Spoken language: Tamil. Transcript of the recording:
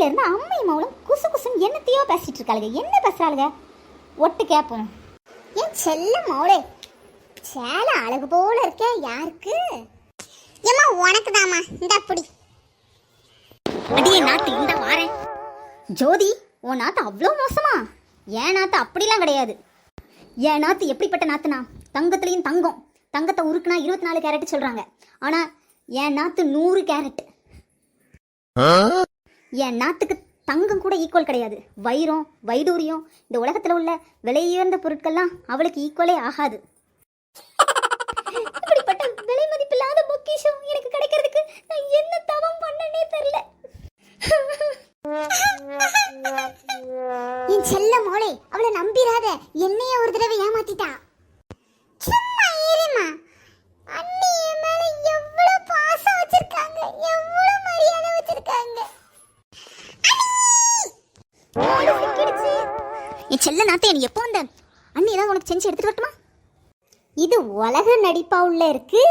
காலையில இருந்து அம்மை மௌலம் குசு குசுன்னு என்னத்தையோ பேசிட்டு இருக்காளுங்க. என்ன பேசுறாளுங்க? ஒட்டு கேட்போம் ஏன் செல்ல மௌளே சேலை அழகு போல இருக்க யாருக்கு? ஏமா உனக்கு தாமா இந்த அப்படி அடியே நாத்து இந்த வாரேன் ஜோதி உன் நாத்து அவ்வளோ மோசமா? ஏன் நாத்து அப்படிலாம் கிடையாது. என் நாத்து எப்படிப்பட்ட நாத்துனா? தங்கத்துலேயும் தங்கம். தங்கத்தை உருக்குனா இருபத்தி நாலு கேரட் சொல்றாங்க. ஆனா என் நாத்து நூறு கேரட் என் நாட்டுக்கு தங்கம் கூட ஈக்குவல் கிடையாது. வைரம் வைடூரியம் இந்த உலகத்துல உள்ள விலையுயர்ந்த பொருட்கள்லாம் அவளுக்கு ஈக்குவலே ஆகாது. இப்படிப்பட்ட விலை மதிப்பில்லாத பொக்கிஷம் எனக்கு கிடைக்கிறதுக்கு நான் என்ன தவம் பண்ணனே தெரியல. என் செல்ல மோளே அவளை நம்பிராத என்னைய ஒரு என் செல்ல நாத்தே நீ எப்போ வந்த? அண்ணி ஏதாவது உனக்கு செஞ்சு எடுத்துட்டு வரட்டுமா? இது உலக நடிப்பா உள்ள இருக்கு.